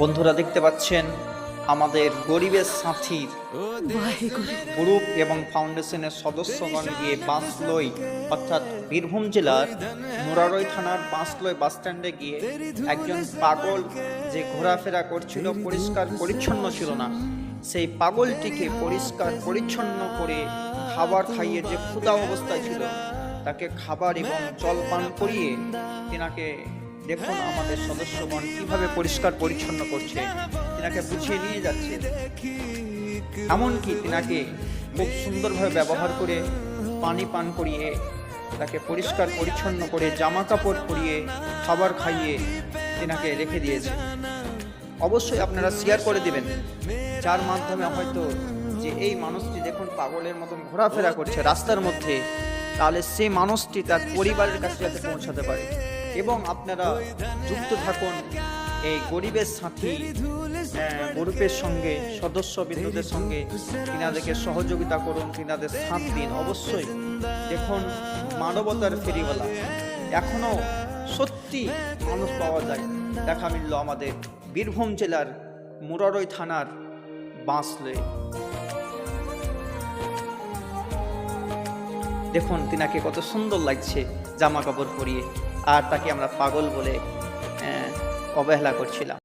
বন্ধুরা দেখতে পাচ্ছেন আমাদের গরিবের সাথীর গ্রুপ এবং ফাউন্ডেশনের সদস্যগণ গিয়ে বাঁশলই, অর্থাৎ বীরভূম জেলার মুরারই থানার বাঁশলই বাস স্ট্যান্ডে গিয়ে একজন পাগল যে ঘোরাফেরা করছিল, পরিষ্কার পরিচ্ছন্ন ছিল না, সেই পাগলটিকে পরিষ্কার পরিচ্ছন্ন করে খাবার খাইয়ে যে ক্ষুধা অবস্থায় ছিল, তাকে খাবার এবং জল পান করিয়ে তিনাকে দেখুন আমাদের সদস্যগণ কীভাবে পরিষ্কার পরিচ্ছন্ন করছে। তিনাকে বুঝিয়ে নিয়ে যাচ্ছে। এমনকি তিনাকে খুব সুন্দরভাবে ব্যবহার করে পানি পান করিয়ে, তাকে পরিষ্কার পরিচ্ছন্ন করে জামা কাপড় পরিয়ে, খাবার খাইয়ে তিনাকে রেখে দিয়েছে। অবশ্যই আপনারা শেয়ার করে দিবেন। যার মাধ্যমে হয়তো যে এই মানুষটি দেখুন পাগলের মতন ঘোরাফেরা করছে রাস্তার মধ্যে, তাহলে সেই মানুষটি তার পরিবারের কাছে যাতে পৌঁছাতে পারে। এবং আপনারা যুক্ত থাকুন এই গরিবের সাথী আহ, গ্রুপের সঙ্গে সদস্য বিন্দুদের সঙ্গে তিনাদেরকে সহযোগিতা করুন তিনাদের সাথ দিন অবশ্যই দেখুন মানবতার ফেরিওয়ালা। এখনও সত্যি মানুষ পাওয়া যায়। দেখা মিলল আমাদের বীরভূম জেলার মুরারই থানার বাঁশলে। দেখুন তিনাকে কত সুন্দর লাগছে জামা কাপড় পরিয়ে। আর তাকে আমরা পাগল বলে অবহেলা করছিলাম।